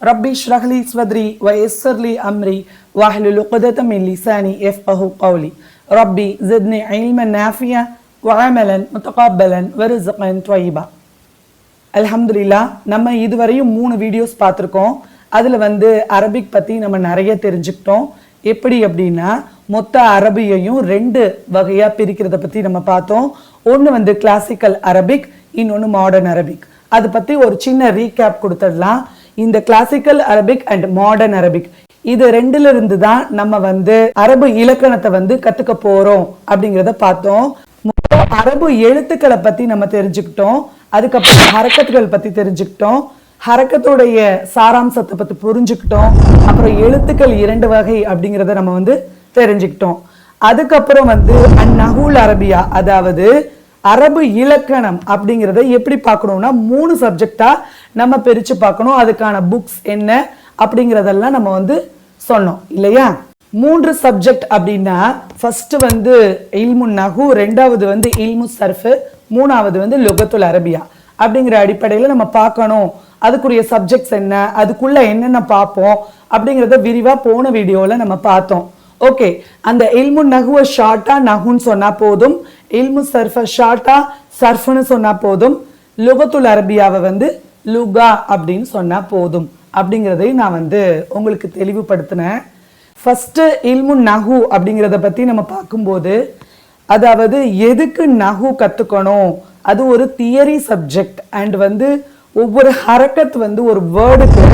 ربي اشرح لي صدري ويسر لي أمري واحلل عقدة من لساني يفقه قولي ربي زدني علما نافعا وعملا متقبلا ورزقا طيبا அல்ஹம்துலில்லா நம்ம இதுவரையும் மூணு வீடியோஸ் பார்த்துருக்கோம் அதில் வந்து அரபிக் பற்றி நம்ம நிறைய தெரிஞ்சுக்கிட்டோம் எப்படி அப்படின்னா மொத்த அரபியையும் ரெண்டு வகையாக பிரிக்கிறத பற்றி நம்ம பார்த்தோம் ஒன்று வந்து கிளாசிக்கல் அரபிக் இன்னொன்று மாடர்ன் அரபிக் அதை பற்றி ஒரு சின்ன ரீகேப் கொடுத்துடலாம் இந்த classical Arabic and modern Arabic இது ரெண்டுல இருந்து தான் நம்ம வந்து அரபு இலக்கணத்தை வந்து கத்துக்க போறோம் அப்படிங்கிறத பார்த்தோம். அரபு எழுத்துக்களை பத்தி நம்ம தெரிஞ்சுக்கிட்டோம். அதுக்கப்புறம் ஹரக்கத்துகள் பத்தி தெரிஞ்சுக்கிட்டோம். ஹரக்கத்துடைய சாராம்சத்தை பத்தி புரிஞ்சுக்கிட்டோம். அப்புறம் எழுத்துக்கள் இரண்டு வகை அப்படிங்கிறத நம்ம வந்து தெரிஞ்சுக்கிட்டோம். அதுக்கப்புறம் வந்து அந்நகுல் அரபியா அதாவது அரபு இலக்கணம் அப்படிங்கிறத எப்படி பார்க்கணும்னா மூணு சப்ஜெக்டா நம்ம பிரிச்சு பார்க்கணும் அதுக்கான புக்ஸ் என்ன அப்படிங்கிறதெல்லாம் நம்ம வந்து சொன்னோம் இல்லையா? மூன்று சப்ஜெக்ட் அப்படின்னா ஃபஸ்ட்டு வந்து இல்மு நகு ரெண்டாவது வந்து இல்மு சர்ஃபு மூணாவது வந்து லுகத்துல் அரபியா அப்படிங்கிற அடிப்படையில் நம்ம பார்க்கணும் அதுக்குரிய சப்ஜெக்ட்ஸ் என்ன அதுக்குள்ள என்னென்ன பார்ப்போம் அப்படிங்கிறத விரிவாக போன வீடியோவில் நம்ம பார்த்தோம். ஓகே அந்த இல்மு நகுவை ஷார்ட்டா நகுன்னு சொன்னால் போதும் இல்மு சர்ஃபை ஷார்ட்டா சர்ஃப்னு சொன்னால் போதும் லுகத்துல் அரபியாவை வந்து லுகா அப்படின்னு சொன்னால் போதும். அப்படிங்கிறதையும் நான் வந்து உங்களுக்கு தெளிவுபடுத்தினேன். ஃபஸ்ட்டு இல்மு நகு அப்படிங்கிறத பற்றி நம்ம பார்க்கும்போது அதாவது எதுக்கு நகு கற்றுக்கணும் அது ஒரு தியரி சப்ஜெக்ட் அண்ட் வந்து ஒவ்வொரு ஹரக்கத் வந்து ஒரு வேர்டுக்கு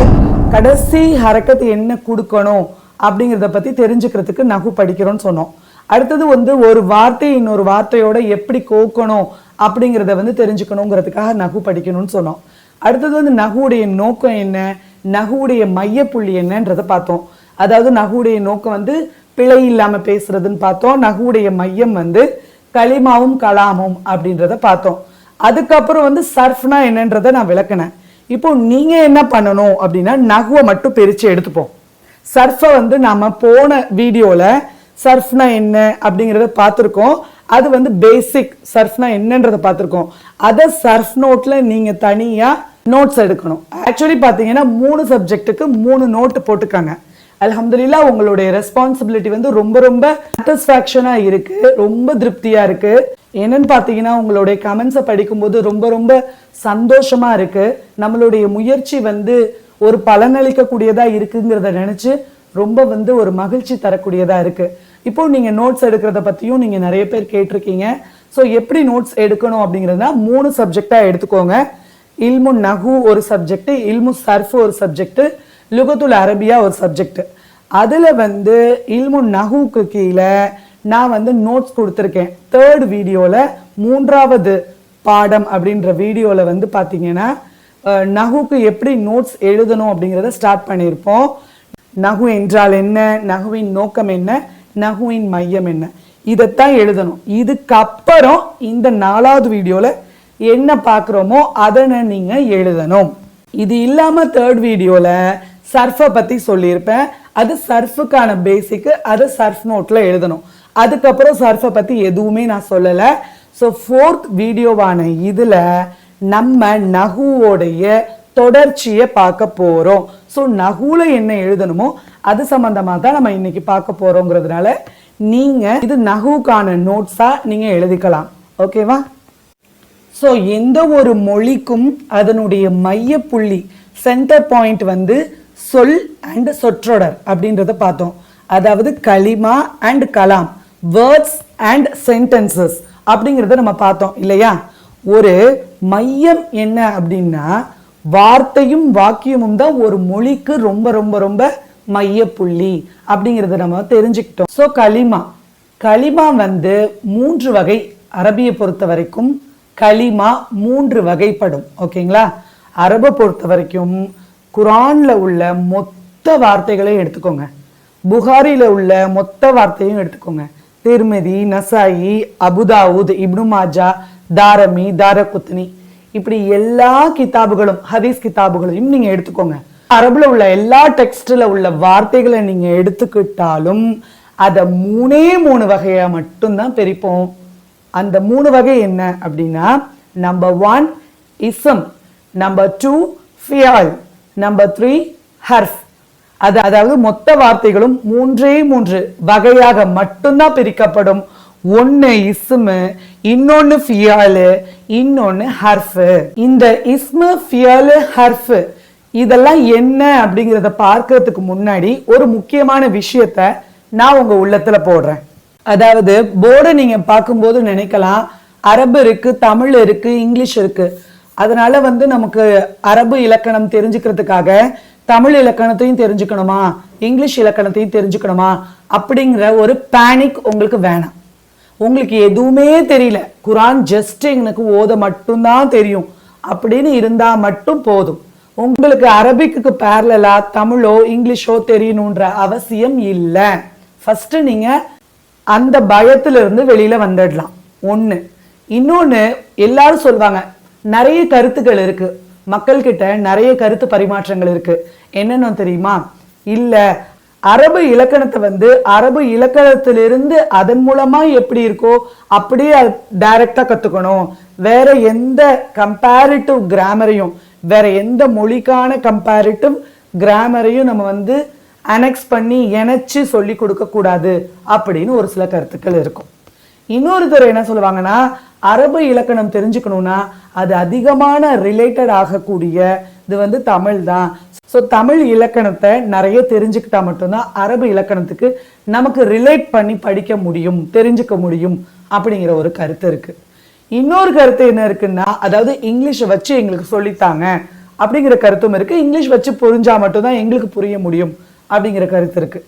கடைசி ஹரக்கத் என்ன கொடுக்கணும்? அப்படிங்கிறத பற்றி தெரிஞ்சுக்கிறதுக்கு நகு படிக்கிறோன்னு சொன்னோம். அடுத்தது வந்து ஒரு வார்த்தை இன்னொரு வார்த்தையோட எப்படி கோக்கணும்? அப்படிங்கிறத வந்து தெரிஞ்சுக்கணுங்கிறதுக்காக நகு படிக்கணும்னு சொன்னோம். அடுத்தது வந்து நகுவுடைய நோக்கம் என்ன? நகுவுடைய மையப்புள்ளி என்னன்றதை பார்த்தோம். அதாவது நகுவுடைய நோக்கம் வந்து பிழை இல்லாமல் பேசுறதுன்னு பார்த்தோம். நகுவுடைய மையம் வந்து களிமாவும் கலாமும் அப்படின்றத பார்த்தோம். அதுக்கப்புறம் வந்து சர்ஃப்னா என்னன்றதை நான் விளக்குனேன். இப்போ நீங்க என்ன பண்ணணும் அப்படின்னா நகுவை மட்டும் பிரித்து எடுத்துப்போம். சர்ஃபை வந்து நாம போன வீடியோல சர்ஃப்னா என்ன அப்படிங்கிறத பார்த்துருக்கோம். அது வந்து பேசிக் சர்ஃப்னா என்னன்றத பார்த்துருக்கோம். அதை சர்ஃப் நோட்ல நீங்க தனியாக நோட்ஸ் எடுக்கணும். ஆக்சுவலி பார்த்தீங்கன்னா மூணு சப்ஜெக்ட்டுக்கு மூணு நோட்டு போட்டுக்காங்க. அலமதுல்லா உங்களுடைய ரெஸ்பான்சிபிலிட்டி வந்து ரொம்ப ரொம்ப சாட்டிஸ்ஃபேக்ஷனாக இருக்குது ரொம்ப திருப்தியாக இருக்குது என்னன்னு பார்த்தீங்கன்னா உங்களுடைய கமெண்ட்ஸை படிக்கும்போது ரொம்ப ரொம்ப சந்தோஷமாக இருக்குது நம்மளுடைய முயற்சி வந்து ஒரு பலனளிக்கக்கூடியதாக இருக்குங்கிறத நினச்சி ரொம்ப வந்து ஒரு மகிழ்ச்சி தரக்கூடியதாக இருக்குது இப்போ நீங்கள் நோட்ஸ் எடுக்கிறத பற்றியும் நீங்கள் நிறைய பேர் கேட்டிருக்கீங்க. ஸோ எப்படி நோட்ஸ் எடுக்கணும் அப்படிங்கிறதுனா மூணு சப்ஜெக்டாக எடுத்துக்கோங்க. இல்மு நகு ஒரு சப்ஜெக்ட்டு இல்மு சர்ஃப் ஒரு சப்ஜெக்ட்டு லுகத்துல் அரபியா ஒரு சப்ஜெக்ட்டு அதில் வந்து இல்மு நகுக்கு கீழே நான் வந்து நோட்ஸ் கொடுத்துருக்கேன். தேர்ட் வீடியோவில் மூன்றாவது பாடம் அப்படின்ற வீடியோவில் வந்து பார்த்தீங்கன்னா நகுக்கு எப்படி நோட்ஸ் எழுதணும் அப்படிங்கிறத ஸ்டார்ட் பண்ணியிருப்போம். நகு என்றால் என்ன? நகுவின் நோக்கம் என்ன? நகுவின் மையம் என்ன? இதைத்தான் எழுதணும். இதுக்கப்புறம் இந்த நாலாவது வீடியோவில் என்ன பார்க்குறோமோ அதனை நீங்கள் எழுதணும். இது இல்லாமல் தேர்ட் வீடியோவில் சர்ஃபை பற்றி சொல்லியிருப்பேன். அது சர்ஃபுக்கான பேசிக்கு அது சர்ஃப் நோட்டில் எழுதணும். அதுக்கப்புறம் சர்ஃபை பற்றி எதுவுமே நான் சொல்லலை. ஸோ ஃபோர்த் வீடியோவான இதில் நம்ம நகுவோடைய தொடர்ச்சியை பார்க்க போகிறோம் ஸோ நகுவில் என்ன எழுதணுமோ அது சம்மந்தமாக தான் நம்ம இன்னைக்கு பார்க்க போகிறோங்கிறதுனால நீங்கள் இது நகுக்கான நோட்ஸாக நீங்கள் எழுதிக்கலாம். ஓகேவா ஸோ எந்த ஒரு மொழிக்கும் அதனுடைய மையப்புள்ளி சென்டர் பாயிண்ட் வந்து சொல் அண்ட் சொற்றொடர் அப்படின்றத பார்த்தோம். அதாவது களிமா அண்ட் கலாம் வேர்ட்ஸ் அண்ட் சென்டென்சஸ் அப்படிங்கிறத நம்ம பார்த்தோம் இல்லையா? ஒரு மையம் என்ன அப்படின்னா வார்த்தையும் வாக்கியமும் தான் ஒரு மொழிக்கு ரொம்ப ரொம்ப ரொம்ப மையப்புள்ளி அப்படிங்கிறத நம்ம தெரிஞ்சுக்கிட்டோம். ஸோ களிமா. களிமா வந்து மூன்று வகை. அரபியை பொறுத்த வரைக்கும் களிமா மூன்று வகைப்படும். ஓகேங்களா? அரபை பொறுத்த வரைக்கும் குரானில் உள்ள மொத்த வார்த்தைகளையும் எடுத்துக்கோங்க. புகாரியில் உள்ள மொத்த வார்த்தையும் எடுத்துக்கோங்க. திருமதி நசாயி அபுதாவுத் இப்னு மாஜா தாரமி தாரகுத்னி. இப்படி எல்லா கிதாபுகளும் ஹதீஸ் கிதாபுகளையும் நீங்கள் எடுத்துக்கோங்க. அரபில் உள்ள எல்லா டெக்ஸ்டில் உள்ள வார்த்தைகளை நீங்கள் எடுத்துக்கிட்டாலும் அதை மூணே மூணு வகையாக மட்டும்தான் பிரிப்போம். அந்த மூணு வகை என்ன அப்படின்னா நம்பர் ஒன் இசம் நம்பர் டூ ஃபியால் நம்பர் த்ரீ ஹர்ஃப் அது அதாவது மொத்த வார்த்தைகளும் மூன்றே மூன்று வகையாக மட்டும்தான் பிரிக்கப்படும். ஒன்று இஸ்மு இன்னொன்று ஃபியாலு இன்னொன்று ஹர்ஃபு இந்த இஸ்மு ஃபியாலு ஹர்ஃபு இதெல்லாம் என்ன அப்படிங்கிறத பார்க்கறதுக்கு முன்னாடி ஒரு முக்கியமான விஷயத்த நான் உங்கள் உள்ளத்தில் போடுறேன். அதாவது போர்டை நீங்க பார்க்கும்போது நினைக்கலாம் அரபு இருக்கு தமிழ் இருக்கு இங்கிலீஷ் இருக்கு. அதனால வந்து நமக்கு அரபு இலக்கணம் தெரிஞ்சுக்கிறதுக்காக தமிழ் இலக்கணத்தையும் தெரிஞ்சுக்கணுமா இங்கிலீஷ் இலக்கணத்தையும் தெரிஞ்சுக்கணுமா அப்படிங்கிற ஒரு பேனிக் உங்களுக்கு வேணாம். உங்களுக்கு எதுவுமே தெரியல. குரான் ஜஸ்ட் எனக்கு ஓத மட்டும்தான் தெரியும். அப்படின்னு இருந்தால் மட்டும் போதும். உங்களுக்கு அரபிக்கு பேரலா தமிழோ இங்கிலீஷோ தெரியணுன்ற அவசியம் இல்லை. ஃபஸ்ட்டு நீங்கள் அந்த பயத்துல இருந்து வந்துடலாம். ஒன்று இன்னொன்று எல்லாரும் சொல்லுவாங்க நிறைய கருத்துக்கள் இருக்கு. மக்கள்கிட்ட நிறைய கருத்து பரிமாற்றங்கள் இருக்கு. என்னென்ன தெரியுமா? இல்லை அரபு இலக்கணத்தை வந்து அரபு இலக்கணத்திலிருந்து அதன் மூலமாக எப்படி இருக்கோ அப்படியே டைரக்டா கற்றுக்கணும் வேற எந்த கம்பேரிட்டிவ் கிராமரையும் வேற எந்த மொழிக்கான கம்பேரிட்டிவ் கிராமரையும் நம்ம வந்து அனெக்ஸ் பண்ணி இணைச்சு சொல்லி கொடுக்கக்கூடாது அப்படின்னு ஒரு சில கருத்துக்கள் இருக்கும். இன்னொருத்தர் என்ன சொல்லுவாங்கன்னா அரபு இலக்கணம் தெரிஞ்சுக்கணும்னா அது அதிகமான ரிலேட்டட் ஆகக்கூடிய இது வந்து தமிழ் தான். ஸோ தமிழ் இலக்கணத்தை நிறைய தெரிஞ்சுக்கிட்டா மட்டும்தான் அரபு இலக்கணத்துக்கு நமக்கு ரிலேட் பண்ணி படிக்க முடியும் தெரிஞ்சுக்க முடியும் அப்படிங்கிற ஒரு கருத்து இருக்கு. இன்னொரு கருத்து என்ன இருக்குன்னா அதாவது இங்கிலீஷை வச்சு எங்களுக்கு சொல்லித்தாங்க அப்படிங்கிற கருத்தும் இருக்கு. இங்கிலீஷ் வச்சு புரிஞ்சா மட்டும்தான் எங்களுக்கு புரிய முடியும். அப்படிங்கிற கருத்து இருக்கு.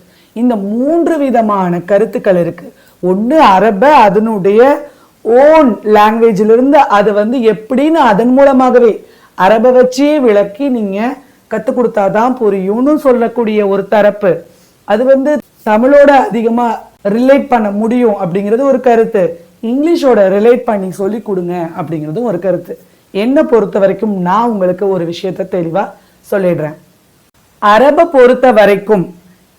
இந்த மூன்று விதமான கருத்துக்கள் இருக்கு. ஒண்ணு அரப அதனுடைய ஓன் லாங்குவேஜ்ல இருந்து அது வந்து எப்படின்னு அதன் மூலமாகவே அரபை வச்சே விளக்கி நீங்க கத்து கொடுத்தாதான் புரியும்னு சொல்லக்கூடிய ஒரு தரப்பு. அது வந்து தமிழோட அதிகமா ரிலேட் பண்ண முடியும் அப்படிங்கிறது ஒரு கருத்து. இங்கிலீஷோட ரிலேட் பண்ணி சொல்லி கொடுங்க அப்படிங்கிறதும் ஒரு கருத்து. என்னை பொறுத்த வரைக்கும் நான் உங்களுக்கு ஒரு விஷயத்த தெளிவா சொல்லிடுறேன். அரபை பொறுத்த வரைக்கும்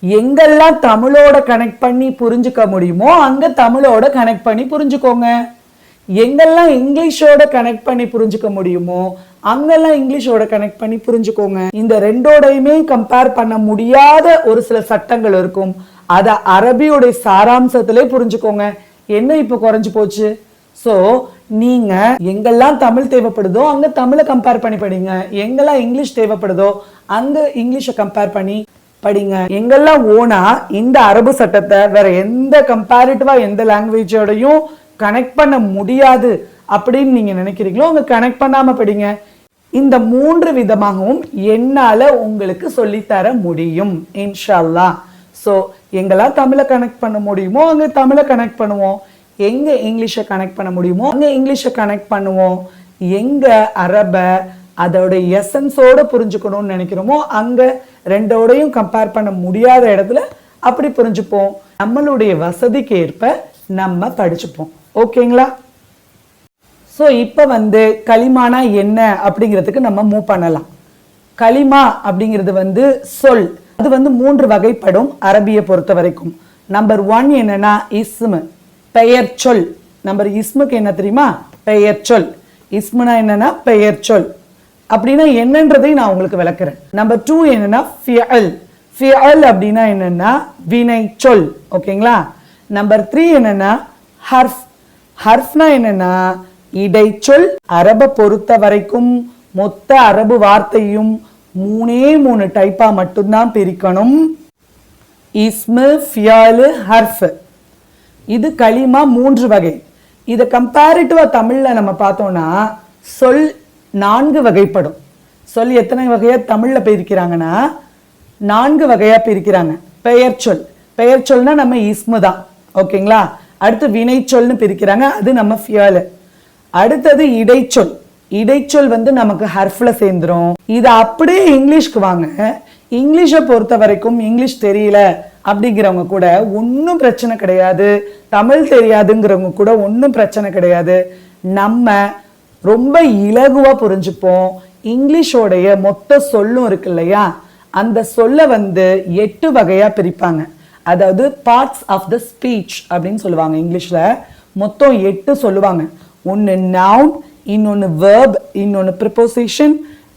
எங்கெல்லாம் தமிழோட கனெக்ட் பண்ணி புரிஞ்சுக்க முடியுமோ அங்க தமிழோட கனெக்ட் பண்ணி புரிஞ்சுக்கோங்க. எங்கெல்லாம் இங்கிலீஷோட கனெக்ட் பண்ணி புரிஞ்சுக்க முடியுமோ அங்கெல்லாம் இங்கிலீஷோட கனெக்ட் பண்ணி புரிஞ்சுக்கோங்க. இந்த ரெண்டோடையுமே கம்பேர் பண்ண முடியாத ஒரு சில சட்டங்கள் இருக்கும். அதை அரபியோடைய சாராம்சத்திலே புரிஞ்சுக்கோங்க. என்ன இப்போ குறைஞ்சு போச்சு? ஸோ நீங்க எங்கெல்லாம் தமிழ் தேவைப்படுதோ அங்க தமிழை கம்பேர் பண்ணி படிங்க. எங்கெல்லாம் இங்கிலீஷ் தேவைப்படுதோ அங்க இங்கிலீஷை கம்பேர் பண்ணி படிங்க. எங்கெல்லாம் ஓனா இந்த அரபு சட்டத்தை வேற எந்த கம்பேரிட்டிவா எந்த லாங்குவேஜோடையும் கனெக்ட் பண்ண முடியாது அப்படின்னு நீங்க நினைக்கிறீங்களோ அங்க கனெக்ட் பண்ணாம படிங்க. இந்த மூன்று விதமாகவும் என்னால உங்களுக்கு சொல்லித்தர முடியும் இன்ஷால்லா. ஸோ எங்கெல்லாம் தமிழை கனெக்ட் பண்ண முடியுமோ அங்கே தமிழை கனெக்ட் பண்ணுவோம். எங்கே இங்கிலீஷை கனெக்ட் பண்ண முடியுமோ அங்கே இங்கிலீஷை கனெக்ட் பண்ணுவோம். எங்கே அரபை அதோட எசன்ஸோட புரிஞ்சுக்கணும்னு நினைக்கிறோமோ அங்கே ரெண்டோடையும் கம்பேர் பண்ண முடியாத இடத்துல அப்படி புரிஞ்சுப்போம். நம்மளுடைய வசதிக்கு ஏற்ப நம்ம படிச்சுப்போம். ஓகேங்களா? ஸோ இப்போ வந்து களிமானா என்ன அப்படிங்கிறதுக்கு நம்ம மூவ் பண்ணலாம். களிமா அப்படிங்கிறது வந்து சொல். அது வந்து மூன்று வகைப்படும் அரபியை பொறுத்த வரைக்கும் நம்பர் ஒன் என்னன்னா இஸ்மு பெயர் சொல் நம்பர் இஸ்முக்கு என்ன தெரியுமா? பெயர் சொல் இஸ்முனா என்னன்னா பெயர் சொல் அப்படின்னா என்னன்றதை நான் உங்களுக்கு விளக்குறேன். நம்பர் டூ என்னன்னா ஃபியல் ஃபியல் அப்படின்னா என்னன்னா வினை சொல் ஓகேங்களா? நம்பர் த்ரீ என்னன்னா ஹர்ஃப் ஹர்ஃப்னா என்னன்னா இடைச்சொல். அரபை பொறுத்த வரைக்கும் மொத்த அரபு வார்த்தையும் மூணே மூணு டைப்பா மட்டும்தான் பிரிக்கணும். இஸ்மு ஃபியாலு ஹர்ஃப் இது களிமா மூன்று வகை. இதை கம்பேரிட்டிவாக தமிழ்ல நம்ம பார்த்தோம்னா சொல் நான்கு வகைப்படும். சொல் எத்தனை வகையா தமிழ்ல பிரிக்கிறாங்கன்னா நான்கு வகையா பிரிக்கிறாங்க. பெயர் சொல். பெயர் சொல்னா நம்ம இஸ்மு தான். ஓகேங்களா? அடுத்து வினைச்சொல்னு பிரிக்கிறாங்க அது நம்ம ஃபியாலு. அடுத்தது இடைச்சொல். இடைச்சொல் வந்து நமக்கு ஹர்ஃபில் சேர்ந்துரும். இது அப்படியே இங்கிலீஷ்க்கு வாங்க. இங்கிலீஷை பொறுத்த வரைக்கும் இங்கிலீஷ் தெரியல. அப்படிங்கிறவங்க கூட ஒன்றும் பிரச்சனை கிடையாது. தமிழ் தெரியாதுங்கிறவங்க கூட ஒன்றும் பிரச்சனை கிடையாது. நம்ம ரொம்ப இலகுவாக புரிஞ்சுப்போம். இங்கிலீஷோடைய மொத்த சொல்லும் இருக்கு இல்லையா? அந்த சொல்லை வந்து எட்டு வகையாக பிரிப்பாங்க. அதாவது பார்ட்ஸ் ஆஃப் த ஸ்பீச் அப்படின்னு சொல்லுவாங்க இங்கிலீஷில். மொத்தம் எட்டு சொல்லுவாங்க. ஒன்று நவுன் இன்னொன்று வேர்ப் இன்னொன்று preposition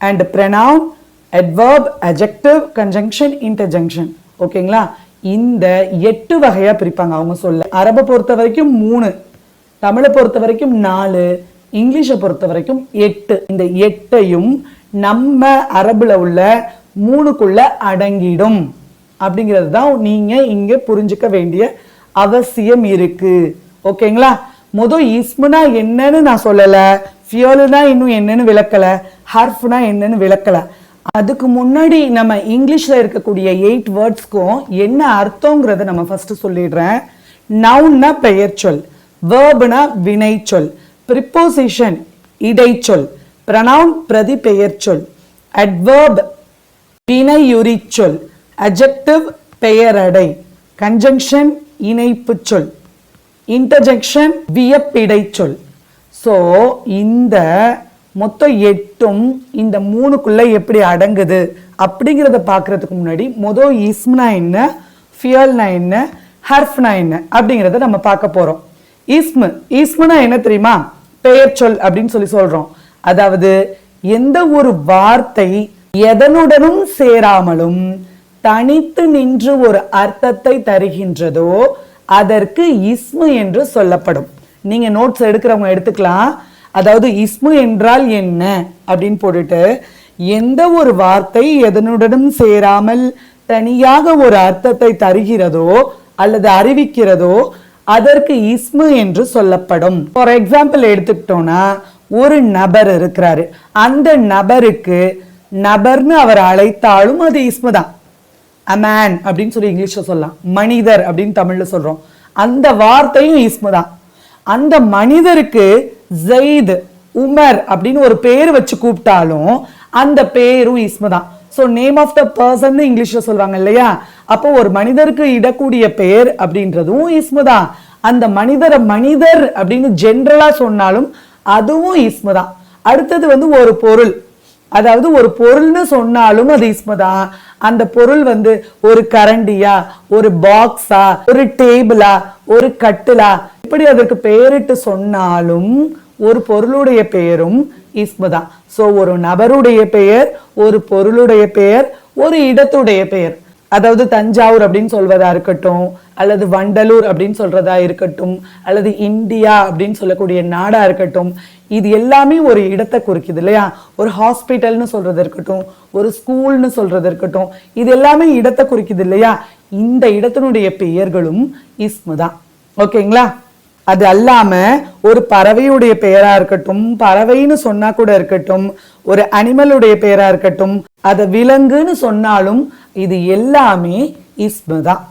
and pronoun adverb adjective conjunction interjunction ஓகேங்களா இந்த எட்டு வகையாக பிரிப்பாங்க அவங்க சொல்ல. அரபை பொறுத்த வரைக்கும் மூணு தமிழை பொறுத்த வரைக்கும் நாலு இங்கிலீஷை பொறுத்த வரைக்கும் எட்டு. இந்த எட்டையும் நம்ம அரபில் உள்ள மூணுக்குள்ள அடங்கிடும். அப்படிங்கிறது தான் நீங்கள் இங்கே புரிஞ்சுக்க வேண்டிய அவசியம் இருக்குது ஓகேங்களா? முதல் இஸ்முனா என்னன்னு நான் சொல்லலை ஃபியோலுனா இன்னும் என்னன்னு விளக்கல ஹர்ஃப்னா என்னன்னு விளக்கலை. அதுக்கு முன்னாடி நம்ம இங்கிலீஷில் இருக்கக்கூடிய எயிட் வேர்ட்ஸ்க்கும் என்ன அர்த்தங்கிறத நம்ம ஃபஸ்ட்டு சொல்லிடுறேன். நவுன்னா பெயர்ச்சொல் வேர்ப்னா வினைச்சொல் ப்ரிப்போசிஷன் இடைச்சொல் ப்ரனவுன் பிரதி பெயர்ச்சொல் அட்வர்ப் வினையுரிச்சொல் அஜெக்டிவ் பெயரடை கன்ஜங்ஷன் இணைப்பு சொல் இன்டர்ஜெக்ஷன் வியப்பிடைச்சொல் ஸோ இந்த மொத்தம் எட்டும் இந்த மூணுக்குள்ளே எப்படி அடங்குது அப்படிங்கிறத பார்க்கறதுக்கு முன்னாடி மொதல் இஸ்ம்னா என்ன ஃபியல்னா என்ன ஹர்ஃப்னா என்ன அப்படிங்கிறத நம்ம பார்க்க போகிறோம் இஸ்மு இஸ்முனா என்ன தெரியுமா? பெயர் சொல் அப்படின்னு சொல்லி சொல்கிறோம் அதாவது எந்த ஒரு வார்த்தை எதனுடனும் சேராமலும் தனித்து நின்று ஒரு அர்த்தத்தை தருகின்றதோ அதற்கு இஸ்மு என்று சொல்லப்படும். நீங்க நோட்ஸ் எடுக்கிறவங்க எடுத்துக்கலாம். அதாவது இஸ்மு என்றால் என்ன அப்படின்னு போட்டுட்டு எந்த ஒரு வார்த்தை எதனுடனும் சேராமல் தனியாக ஒரு அர்த்தத்தை தருகிறதோ அல்லது அறிவிக்கிறதோ அதற்கு இஸ்மு என்று சொல்லப்படும். ஃபார் எக்ஸாம்பிள் எடுத்துக்கிட்டோம்னா ஒரு நபர் இருக்கிறாரு. அந்த நபருக்கு நபர்னு அவர் அழைத்தாலும் அது இஸ்மு தான். அமேன் அப்படின்னு சொல்லி இங்கிலீஷில் சொல்லலாம். மனிதர் அப்படின்னு தமிழில் சொல்கிறோம் அந்த வார்த்தையும் இஸ்மு தான். அந்த மனிதருக்கு ஜெயித் உமர் அப்படின்னு ஒரு பேர் வச்சு கூப்பிட்டாலும் அந்த பேரும் இஸ்மு தான் so name of the person இங்கிலீஷில் சொல்லுவாங்க இல்லையா? அப்போ ஒரு மனிதருக்கு இடக்கூடிய பெயர் அப்படின்றதும் இஸ்மு தான் அந்த மனிதரை மனிதர் அப்படின்னு ஜென்ரலாக சொன்னாலும் அதுவும் இஸ்மு தான் அடுத்தது வந்து ஒரு பொருள். அதாவது ஒரு பொருள்னு சொன்னாலும் அது இஸ்மு தான் அந்த பொருள் வந்து ஒரு கரண்டியா ஒரு பாக்ஸா ஒரு டேபிளா ஒரு கட்டிலா இப்படி அதற்கு பெயரிட்டு சொன்னாலும் ஒரு பொருளுடைய பெயரும் இஸ்மதான் ஸோ ஒரு நபருடைய பெயர் ஒரு பொருளுடைய பெயர் ஒரு இடத்துடைய பெயர். அதாவது தஞ்சாவூர் அப்படின்னு சொல்வதா இருக்கட்டும் அல்லது வண்டலூர் அப்படின்னு சொல்றதா இருக்கட்டும் அல்லது இந்தியா அப்படின்னு சொல்லக்கூடிய நாடா இருக்கட்டும் இது எல்லாமே ஒரு இடத்தை குறிக்குது இல்லையா? ஒரு ஹாஸ்பிட்டல்னு சொல்றது இருக்கட்டும் ஒரு ஸ்கூல்னு சொல்றது இருக்கட்டும் இது எல்லாமே இடத்தை குறிக்குது இல்லையா? இந்த இடத்தினுடைய பெயர்களும் இஸ்மு தான். ஓகேங்களா? அது அல்லாம ஒரு பறவையுடைய பெயராக இருக்கட்டும் பறவைன்னு சொன்னா கூட இருக்கட்டும் ஒரு அனிமலுடைய பெயராக இருக்கட்டும் அதை விலங்குன்னு சொன்னாலும் இது எல்லாமே இஸ்மு தான்.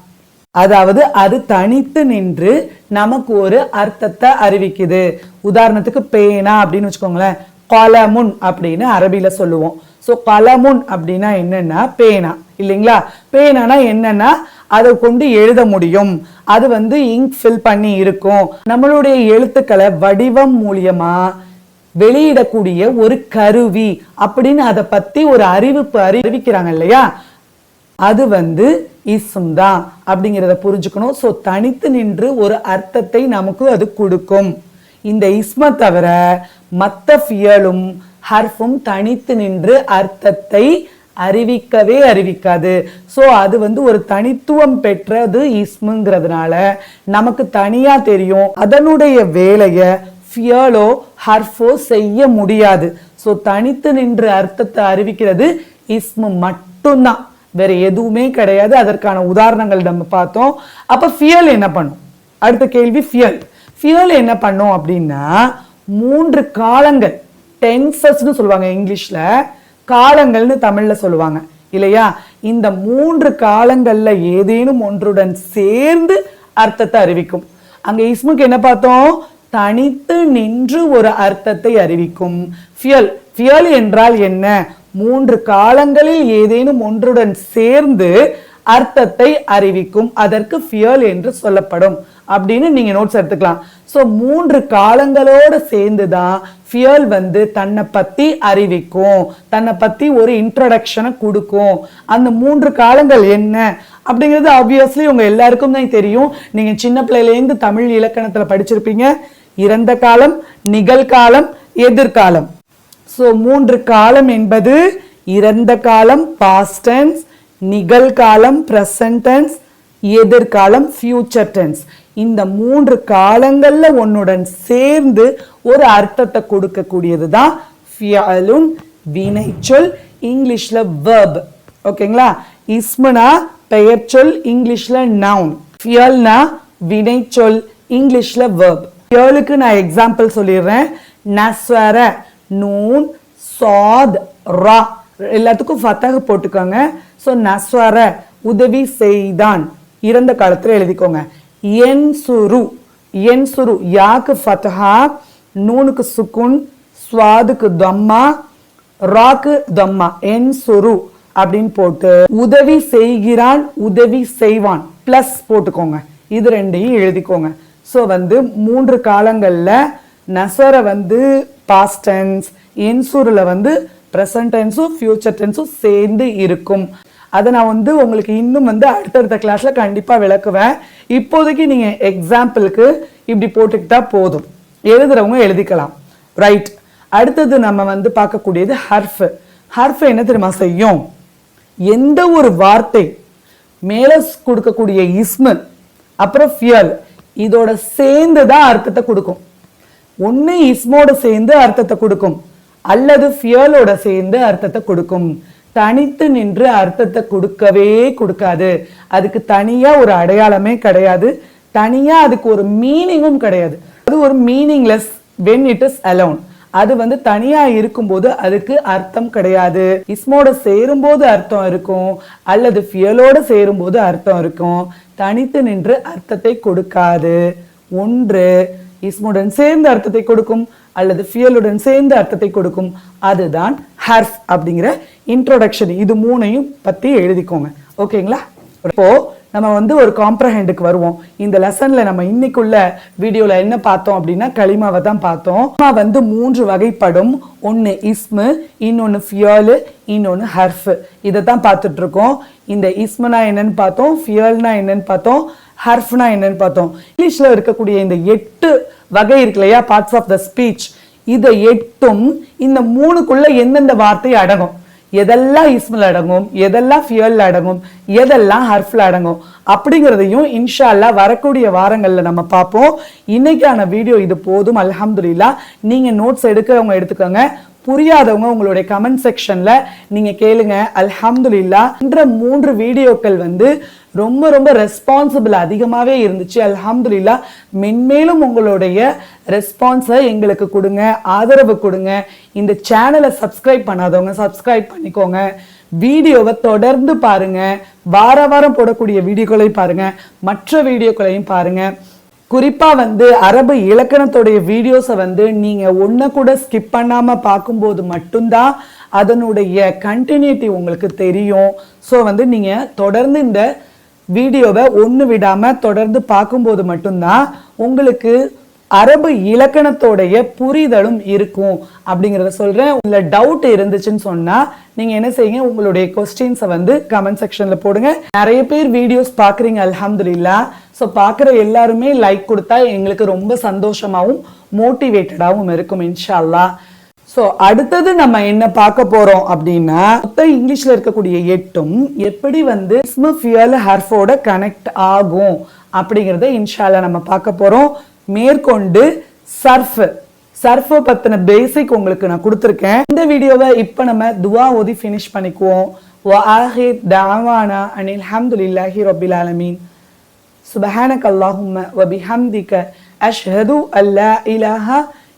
அதாவது அது தனித்து நின்று நமக்கு ஒரு அர்த்தத்தை அறிவிக்குது. உதாரணத்துக்கு பேனா அப்படின்னு வச்சுக்கோங்களேன் கலமுன் அப்படின்னு அரபில சொல்லுவோம். ஸோ கலமுன் அப்படின்னா என்னென்னா பேனா இல்லைங்களா? பேனானா என்னென்னா அதை கொண்டு எழுத முடியும். அது வந்து இங்க் ஃபில் பண்ணி இருக்கும். நம்மளுடைய எழுத்துக்களை வடிவம் மூலியமா வெளியிடக்கூடிய ஒரு கருவி அப்படின்னு அதை பத்தி ஒரு அறிவிப்பு அறிவிக்கிறாங்க இல்லையா? அது வந்து இசும் தான் அப்படிங்கிறத புரிஞ்சுக்கணும். ஸோ தனித்து நின்று ஒரு அர்த்தத்தை நமக்கு அது கொடுக்கும். இந்த இஸ்ம தவிர மற்ற ஃபியலும் ஹர்ஃபும் தனித்து நின்று அர்த்தத்தை அறிவிக்கவே அறிவிக்காது. ஸோ அது வந்து ஒரு தனித்துவம் பெற்றது இஸ்முங்கிறதுனால நமக்கு தனியாக தெரியும் அதனுடைய வேலையை ஃபியலோ ஹர்ஃபோ செய்ய முடியாது. ஸோ தனித்து நின்று அர்த்தத்தை அறிவிக்கிறது இஸ்மு மட்டும்தான். வேற எதுவுமே கிடையாது. அதற்கான உதாரணங்கள் நம்ம பார்த்தோம். அப்போ ஃபியல் என்ன பண்ணும்? அடுத்த கேள்வி ஃபியல். ஃபியல் என்ன பண்ணும் அப்படின்னா மூன்று காலங்கள் டென்சஸ்னு சொல்லுவாங்க இங்கிலீஷில். காலங்கள்னு தமிழ்ல சொல்லுவாங்க. இல்லையா? இந்த மூன்று காலங்கள்ல ஏதேனும் ஒன்றுடன் சேர்ந்து அர்த்தத்தை அறிவிக்கும். அங்க இஸ்முக்கு என்ன பார்த்தோம்? தனித்து நின்று ஒரு அர்த்தத்தை அறிவிக்கும். ஃபியல். ஃபியல் என்றால் என்ன? மூன்று காலங்களில் ஏதேனும் ஒன்றுடன் சேர்ந்து அர்த்தத்தை அறிவிக்கும். அதற்கு ஃபியல் என்று சொல்லப்படும். அப்படின்னு நீங்கள் நோட்ஸ் எடுத்துக்கலாம். ஸோ மூன்று காலங்களோட சேர்ந்து தான் ஃபியல் வந்து தன்னை பற்றி அறிவிக்கும். தன்னை பற்றி ஒரு இன்ட்ரடக்ஷனை கொடுக்கும். அந்த மூன்று காலங்கள் என்ன? அப்படிங்கிறது ஆப்வியஸ்லி உங்கள் எல்லாருக்கும் தான் தெரியும். நீங்கள் சின்ன பிள்ளையிலேருந்து தமிழ் இலக்கணத்தில் படிச்சிருப்பீங்க. இறந்த காலம் நிகழ்காலம் எதிர்காலம். ஸோ மூன்று காலம் என்பது இறந்த காலம் பாஸ்ட் டென்ஸ் நிகழ்காலம் ப்ரெசன்ட் டென்ஸ் எதிர்காலம் ஃபியூச்சர் டென்ஸ் இந்த மூன்று காலங்களில் உன்னுடன் சேர்ந்து ஒரு அர்த்தத்தை கொடுக்கக்கூடியது தான் ஃபியலுன் வினைச்சொல் இங்கிலீஷில் வேர்ப் ஓகேங்களா? இஸ்முனா பெயர்ச்சொல் இங்கிலீஷில் நவுன் ஃபியல்னா வினைச்சொல் இங்கிலீஷில் வேர்ப் ஃபியலுக்கு நான் எக்ஸாம்பிள் சொல்லிடுறேன். நஸ்வர நூன் சாத் ரா. எல்லாத்துக்கும் ஃபத்தக போட்டுக்கோங்க. ஸோ நஸ்வர உதவி செய்தான். இறந்த காலத்தில் எழுதிக்கோங்க. என்சுரு. என்சுரு யாக்கு ஃபத்ஹா நூனுக்கு சுக்குன் ஸ்வாதுக்கு தம்மா ராக்கு தம்மா. என்சுரு அப்படின்னு போட்டு உதவி செய்கிறான் உதவி செய்வான். பிளஸ் போட்டுக்கோங்க. இது ரெண்டையும் எழுதிக்கோங்க. ஸோ வந்து மூன்று காலங்களில் நசரை வந்து பாஸ்ட் டென்ஸ் என்சூரில் வந்து ப்ரெசன்ட் டென்ஸும் ஃபியூச்சர் டென்ஸும் சேர்ந்து இருக்கும். அதை நான் வந்து உங்களுக்கு இன்னும் வந்து அடுத்தடுத்த கிளாஸில் கண்டிப்பாக விளக்குவேன். இப்போதைக்கு நீங்கள் எக்ஸாம்பிளுக்கு இப்படி போட்டுக்கிட்டா போதும். எழுதுறவங்க எழுதிக்கலாம். ரைட் அடுத்தது நம்ம வந்து பார்க்கக்கூடியது ஹர்ஃப் ஹர்ஃப் என்ன தெரியுமா செய்யும்? எந்த ஒரு வார்த்தை மேலே கொடுக்கக்கூடிய இஸ்மு அப்புறம் ஃபியல் இதோட சேர்ந்து தான் அர்த்தத்தை கொடுக்கும். ஒன்று இஸ்மோட சேர்ந்து அர்த்தத்தை கொடுக்கும். அல்லது ஃபியலோட சேர்ந்து அர்த்தத்தை கொடுக்கும். தனித்து நின்று அர்த்தத்தை கொடுக்கவே கொடுக்காது. அதுக்கு தனியா ஒரு அடையாளமே கிடையாது. தனியா அதுக்கு ஒரு மீனிங்கும் கிடையாது. அது ஒரு meaningless when it is alone அது வந்து தனியா இருக்கும்போது அதுக்கு அர்த்தம் கிடையாது. இஸ்மோட சேரும்போது அர்த்தம் இருக்கும். அல்லது ஃபியலோட சேரும்போது அர்த்தம் இருக்கும். தனித்து நின்று அர்த்தத்தை கொடுக்காது. ஒன்று இஸ்முடன் சேர்ந்து அர்த்தத்தை கொடுக்கும். அல்லது ஃபியலுடன் சேர்ந்து அர்த்தத்தை கொடுக்கும். அதுதான் ஹர்ஃப் அப்படிங்கிற இன்ட்ரோடக்ஷன் இது மூணையும் பற்றி எழுதிக்கோங்க. ஓகேங்களா? இப்போது நம்ம வந்து ஒரு காம்ப்ரஹெண்டுக்கு வருவோம். இந்த லெசனில் நம்ம இன்னைக்குள்ள வீடியோவில் என்ன பார்த்தோம் அப்படின்னா களிமாவை தான் பார்த்தோம். களிமா வந்து மூன்று வகைப்படும். ஒன்று இஸ்மு இன்னொன்று ஃபியலு இன்னொன்று ஹர்ஃப் இதை தான் பார்த்துட்ருக்கோம். இந்த இஸ்முனா என்னன்னு பார்த்தோம் ஃபியல்னா என்னன்னு பார்த்தோம் ஹர்ஃப்னா என்னன்னு பார்த்தோம். இங்கிலீஷில் இருக்கக்கூடிய இந்த எட்டு வகை இருக்கு இல்லையா? பார்ட்ஸ் ஆஃப் த ஸ்பீச் இதை எட்டும் இந்த மூணுக்குள்ள எந்தெந்த வார்த்தை அடங்கும்? எதெல்லாம் இஸ்மில் அடங்கும் எதெல்லாம் ஃபியல் அடங்கும் எதெல்லாம் ஹர்ஃபில் அடங்கும் அப்படிங்கிறதையும் இன்ஷால்லா வரக்கூடிய வாரங்களில் நம்ம பார்ப்போம். இன்னைக்கான வீடியோ இது போதும் அலமதுல்லா நீங்கள் நோட்ஸ் எடுக்கிறவங்க எடுத்துக்கோங்க. புரியாதவங்க உங்களுடைய கமெண்ட் செக்ஷனில் நீங்கள் கேளுங்க. அல்ஹம்துலில்லாஹ். என்ற மூன்று வீடியோக்கள் வந்து ரொம்ப ரொம்ப ரெஸ்பான்சிபிள் அதிகமாகவே இருந்துச்சு. அல்ஹம்துல்லா மென்மேலும் உங்களுடைய ரெஸ்பான்ஸை எங்களுக்கு கொடுங்க ஆதரவு கொடுங்க. இந்த சேனலை சப்ஸ்கிரைப் பண்ணாதவங்க சப்ஸ்கிரைப் பண்ணிக்கோங்க. வீடியோவை தொடர்ந்து பாருங்கள் வார வாரம் போடக்கூடிய வீடியோக்களையும் பாருங்கள் மற்ற வீடியோக்களையும் பாருங்கள் குறிப்பாக வந்து அரபு இலக்கணத்துடைய வீடியோஸை வந்து நீங்கள் ஒன்று கூட ஸ்கிப் பண்ணாமல் பார்க்கும்போது மட்டும்தான் அதனுடைய கண்டினியூட்டி உங்களுக்கு தெரியும். ஸோ வந்து நீங்கள் தொடர்ந்து இந்த வீடியோவை ஒன்று விடாமல் தொடர்ந்து பார்க்கும்போது மட்டும்தான் உங்களுக்கு அரபு இலக்கணத்தோடைய புரிதலும் இருக்கும் அப்படிங்கிறத சொல்கிறேன் உள்ள டவுட் இருந்துச்சுன்னு சொன்னால் நீங்கள் என்ன செய்யுங்க உங்களுடைய கொஸ்டின்ஸை வந்து கமெண்ட் செக்ஷனில் போடுங்க. நிறைய பேர் வீடியோஸ் பார்க்குறீங்க அலமதுல்லா ஸோ பார்க்குற எல்லாருமே லைக் கொடுத்தா எங்களுக்கு ரொம்ப சந்தோஷமாகவும் மோட்டிவேட்டடாகவும் இருக்கும் இன்ஷால்லா ஸோ அடுத்தது நம்ம என்ன பார்க்க போறோம் அப்படின்னா மொத்த இங்கிலீஷ்ல இருக்கக்கூடிய எட்டும் எப்படி வந்து இஸ்மு ஃபியல் ஹர்ஃபோட கனெக்ட் ஆகும் அப்படிங்கிறத இன்ஷால்லா நம்ம பார்க்க போறோம் மேற்கொண்டு சர்ஃப் சர்ஃபை பத்தின பேசிக் உங்களுக்கு நான் கொடுத்துருக்கேன் இந்த வீடியோவை இப்போ நம்ம துவா ஓதி ஃபினிஷ் பண்ணிக்குவோம் وآخر دعوانا أن الحمد لله رب العالمين سبحانك اللهم وبحمدك أشهد أن لا إله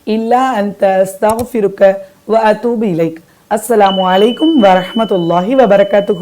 إلا أنت أستغفرك وأتوب إليك السلام عليكم ورحمة الله وبركاته